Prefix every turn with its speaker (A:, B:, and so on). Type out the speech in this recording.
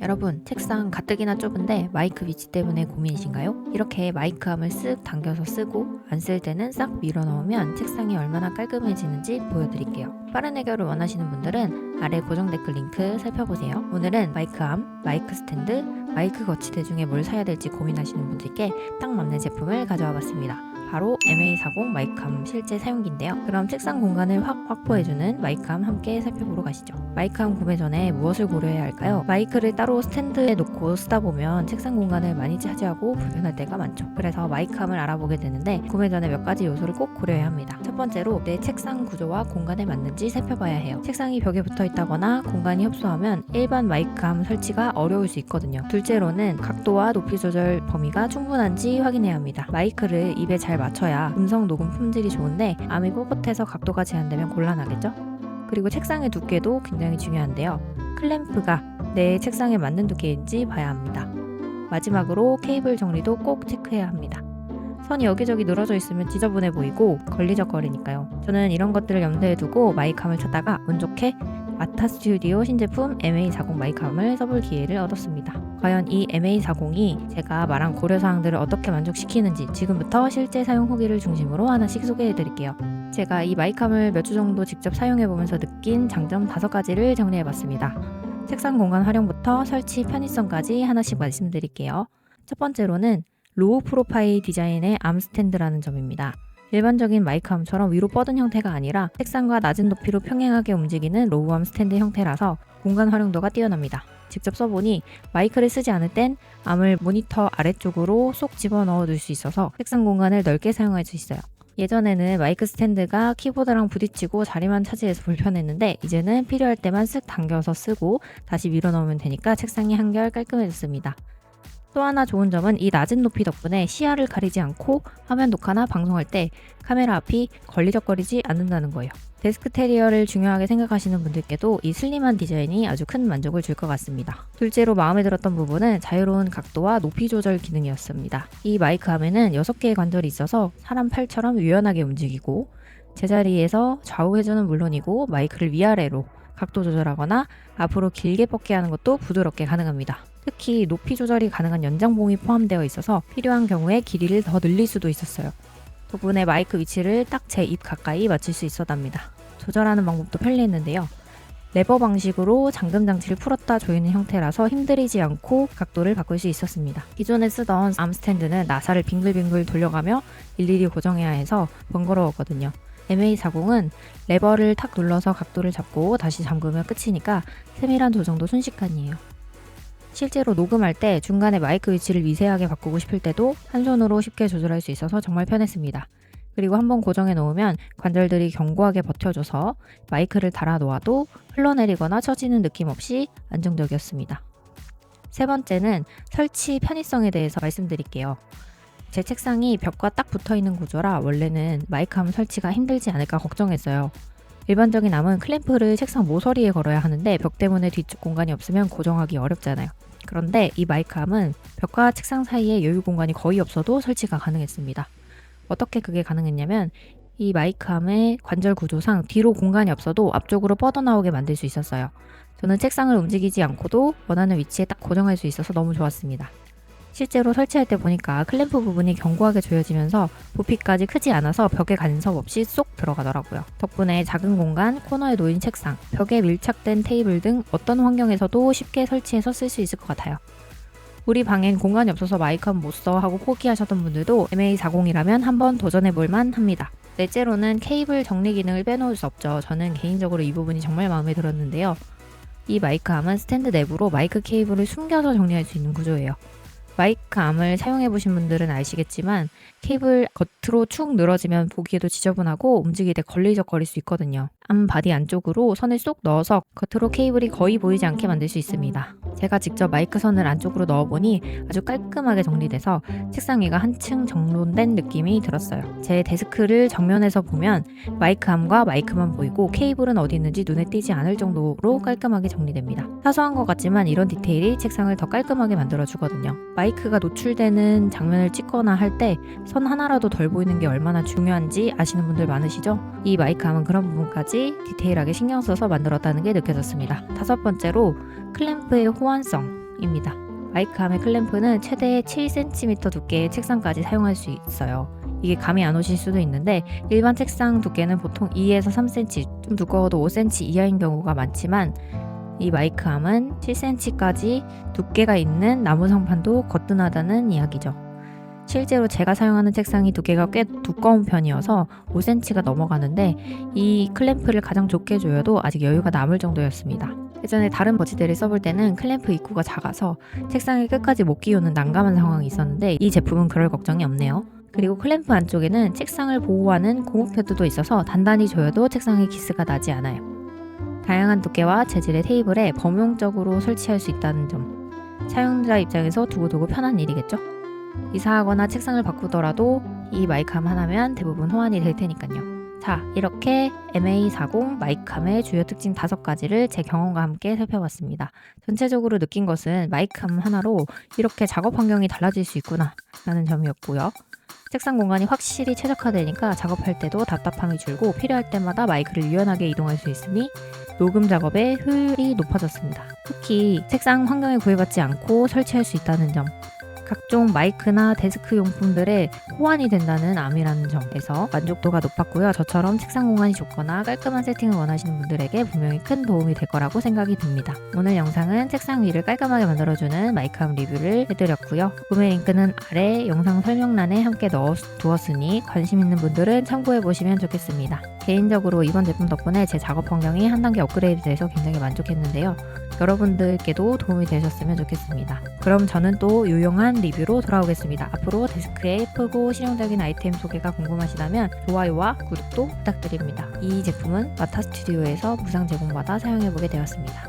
A: 여러분, 책상 가뜩이나 좁은데 마이크 위치 때문에 고민이신가요? 이렇게 마이크암을 쓱 당겨서 쓰고 안 쓸 때는 싹 밀어 넣으면 책상이 얼마나 깔끔해지는지 보여드릴게요. 빠른 해결을 원하시는 분들은 아래 고정 댓글 링크 살펴보세요. 오늘은 마이크암, 마이크 스탠드, 마이크 거치대 중에 뭘 사야 될지 고민하시는 분들께 딱 맞는 제품을 가져와 봤습니다. 바로 MA40 마이크암 실제 사용기인데요. 그럼 책상 공간을 확 확보해주는 마이크암 함께 살펴보러 가시죠. 마이크암 구매 전에 무엇을 고려해야 할까요? 마이크를 따로 스탠드에 놓고 쓰다 보면 책상 공간을 많이 차지하고 불편할 때가 많죠. 그래서 마이크암을 알아보게 되는데 구매 전에 몇 가지 요소를 꼭 고려해야 합니다. 첫 번째로 내 책상 구조와 공간에 맞는지 살펴봐야 해요. 책상이 벽에 붙어 있다거나 공간이 협소하면 일반 마이크암 설치가 어려울 수 있거든요. 둘째로는 각도와 높이 조절 범위가 충분한지 확인해야 합니다. 마이크를 입에 잘 맞춰야 음성 녹음 품질이 좋은데 암이 뻣뻣해서 각도가 제한되면 곤란하겠죠? 그리고 책상의 두께도 굉장히 중요한데요. 클램프가 내 책상에 맞는 두께인지 봐야 합니다. 마지막으로 케이블 정리도 꼭 체크해야 합니다. 선이 여기저기 늘어져 있으면 지저분해 보이고 걸리적거리니까요. 저는 이런 것들을 염두에 두고 마이크함을 찾다가 운 좋게 마타 스튜디오 신제품 MA40 마이크함을 써볼 기회를 얻었습니다. 과연 이 MA40이 제가 말한 고려사항들을 어떻게 만족시키는지 지금부터 실제 사용 후기를 중심으로 하나씩 소개해드릴게요. 제가 이 마이크함을 몇 주 정도 직접 사용해보면서 느낀 장점 5가지를 정리해봤습니다. 책상 공간 활용부터 설치 편의성까지 하나씩 말씀드릴게요. 첫 번째로는 로우 프로파일 디자인의 암 스탠드라는 점입니다. 일반적인 마이크암처럼 위로 뻗은 형태가 아니라 책상과 낮은 높이로 평행하게 움직이는 로우암 스탠드 형태라서 공간 활용도가 뛰어납니다. 직접 써보니 마이크를 쓰지 않을 땐 암을 모니터 아래쪽으로 쏙 집어넣어 둘 수 있어서 책상 공간을 넓게 사용할 수 있어요. 예전에는 마이크 스탠드가 키보드랑 부딪히고 자리만 차지해서 불편했는데 이제는 필요할 때만 쓱 당겨서 쓰고 다시 밀어 넣으면 되니까 책상이 한결 깔끔해졌습니다. 또 하나 좋은 점은 이 낮은 높이 덕분에 시야를 가리지 않고 화면 녹화나 방송할 때 카메라 앞이 걸리적거리지 않는다는 거예요. 데스크 테리어를 중요하게 생각하시는 분들께도 이 슬림한 디자인이 아주 큰 만족을 줄 것 같습니다. 둘째로 마음에 들었던 부분은 자유로운 각도와 높이 조절 기능이었습니다. 이 마이크 함에는 6개의 관절이 있어서 사람 팔처럼 유연하게 움직이고 제자리에서 좌우 회전은 물론이고 마이크를 위아래로 각도 조절하거나 앞으로 길게 뻗게 하는 것도 부드럽게 가능합니다. 특히 높이 조절이 가능한 연장봉이 포함되어 있어서 필요한 경우에 길이를 더 늘릴 수도 있었어요. 덕분에 마이크 위치를 딱 제 입 가까이 맞출 수 있었답니다. 조절하는 방법도 편리했는데요. 레버 방식으로 잠금 장치를 풀었다 조이는 형태라서 힘들이지 않고 각도를 바꿀 수 있었습니다. 기존에 쓰던 암 스탠드는 나사를 빙글빙글 돌려가며 일일이 고정해야 해서 번거로웠거든요. MA40은 레버를 탁 눌러서 각도를 잡고 다시 잠그면 끝이니까 세밀한 조정도 순식간이에요. 실제로 녹음할 때 중간에 마이크 위치를 미세하게 바꾸고 싶을 때도 한 손으로 쉽게 조절할 수 있어서 정말 편했습니다. 그리고 한번 고정해 놓으면 관절들이 견고하게 버텨줘서 마이크를 달아 놓아도 흘러내리거나 처지는 느낌 없이 안정적이었습니다. 세 번째는 설치 편의성에 대해서 말씀드릴게요. 제 책상이 벽과 딱 붙어 있는 구조라 원래는 마이크함 설치가 힘들지 않을까 걱정했어요. 일반적인 암은 클램프를 책상 모서리에 걸어야 하는데 벽 때문에 뒤쪽 공간이 없으면 고정하기 어렵잖아요. 그런데 이 마이크함은 벽과 책상 사이에 여유 공간이 거의 없어도 설치가 가능했습니다. 어떻게 그게 가능했냐면 이 마이크함의 관절 구조상 뒤로 공간이 없어도 앞쪽으로 뻗어나오게 만들 수 있었어요. 저는 책상을 움직이지 않고도 원하는 위치에 딱 고정할 수 있어서 너무 좋았습니다. 실제로 설치할 때 보니까 클램프 부분이 견고하게 조여지면서 부피까지 크지 않아서 벽에 간섭 없이 쏙 들어가더라고요. 덕분에 작은 공간, 코너에 놓인 책상, 벽에 밀착된 테이블 등 어떤 환경에서도 쉽게 설치해서 쓸 수 있을 것 같아요. 우리 방엔 공간이 없어서 마이크는 못써 하고 포기하셨던 분들도 MA40이라면 한번 도전해 볼 만 합니다. 넷째로는 케이블 정리 기능을 빼놓을 수 없죠. 저는 개인적으로 이 부분이 정말 마음에 들었는데요. 이 마이크암은 스탠드 내부로 마이크 케이블을 숨겨서 정리할 수 있는 구조예요. 마이크 암을 사용해 보신 분들은 아시겠지만 케이블 겉으로 축 늘어지면 보기에도 지저분하고 움직일 때 걸리적거릴 수 있거든요. 암 바디 안쪽으로 선을 쏙 넣어서 겉으로 케이블이 거의 보이지 않게 만들 수 있습니다. 제가 직접 마이크 선을 안쪽으로 넣어보니 아주 깔끔하게 정리돼서 책상 위가 한층 정돈된 느낌이 들었어요. 제 데스크를 정면에서 보면 마이크 암과 마이크만 보이고 케이블은 어디 있는지 눈에 띄지 않을 정도로 깔끔하게 정리됩니다. 사소한 것 같지만 이런 디테일이 책상을 더 깔끔하게 만들어주거든요. 마이크가 노출되는 장면을 찍거나 할 때 선 하나라도 덜 보이는 게 얼마나 중요한지 아시는 분들 많으시죠? 이 마이크함은 그런 부분까지 디테일하게 신경 써서 만들었다는 게 느껴졌습니다. 다섯 번째로 클램프의 호환성. 입니다. 마이크함의 클램프는 최대 7cm 두께의 책상까지 사용할 수 있어요. 이게 감이 안 오실 수도 있는데 일반 책상 두께는 보통 2에서 3cm, 좀 두꺼워도 5cm 이하인 경우가 많지만 이 마이크함은 7cm까지 두께가 있는 나무 상판도 거뜬하다는 이야기죠. 실제로 제가 사용하는 책상이 두께가 꽤 두꺼운 편이어서 5cm가 넘어가는데 이 클램프를 가장 좋게 조여도 아직 여유가 남을 정도였습니다. 예전에 다른 버지대를 써볼 때는 클램프 입구가 작아서 책상에 끝까지 못 끼우는 난감한 상황이 있었는데 이 제품은 그럴 걱정이 없네요. 그리고 클램프 안쪽에는 책상을 보호하는 고무 패드도 있어서 단단히 조여도 책상에 기스가 나지 않아요. 다양한 두께와 재질의 테이블에 범용적으로 설치할 수 있다는 점. 사용자 입장에서 두고두고 편한 일이겠죠? 이사하거나 책상을 바꾸더라도 이 마이크함 하나면 대부분 호환이 될 테니까요. 자, 이렇게 MA40 마이크함의 주요 특징 5가지를 제 경험과 함께 살펴봤습니다. 전체적으로 느낀 것은 마이크함 하나로 이렇게 작업 환경이 달라질 수 있구나 라는 점이었고요. 책상 공간이 확실히 최적화되니까 작업할 때도 답답함이 줄고 필요할 때마다 마이크를 유연하게 이동할 수 있으니 녹음 작업의 효율이 높아졌습니다. 특히 책상 환경에 구애받지 않고 설치할 수 있다는 점, 각종 마이크나 데스크 용품들에 호환이 된다는 암이라는 점에서 만족도가 높았고요. 저처럼 책상 공간이 좁거나 깔끔한 세팅을 원하시는 분들에게 분명히 큰 도움이 될 거라고 생각이 듭니다. 오늘 영상은 책상 위를 깔끔하게 만들어주는 마이크함 리뷰를 해드렸고요. 구매 링크는 아래 영상 설명란에 함께 넣어 두었으니 관심 있는 분들은 참고해 보시면 좋겠습니다. 개인적으로 이번 제품 덕분에 제 작업 환경이 한 단계 업그레이드 돼서 굉장히 만족했는데요. 여러분들께도 도움이 되셨으면 좋겠습니다. 그럼 저는 또 유용한 리뷰로 돌아오겠습니다. 앞으로 데스크에 예쁘고 실용적인 아이템 소개가 궁금하시다면 좋아요와 구독도 부탁드립니다. 이 제품은 마타 스튜디오에서 무상 제공받아 사용해보게 되었습니다.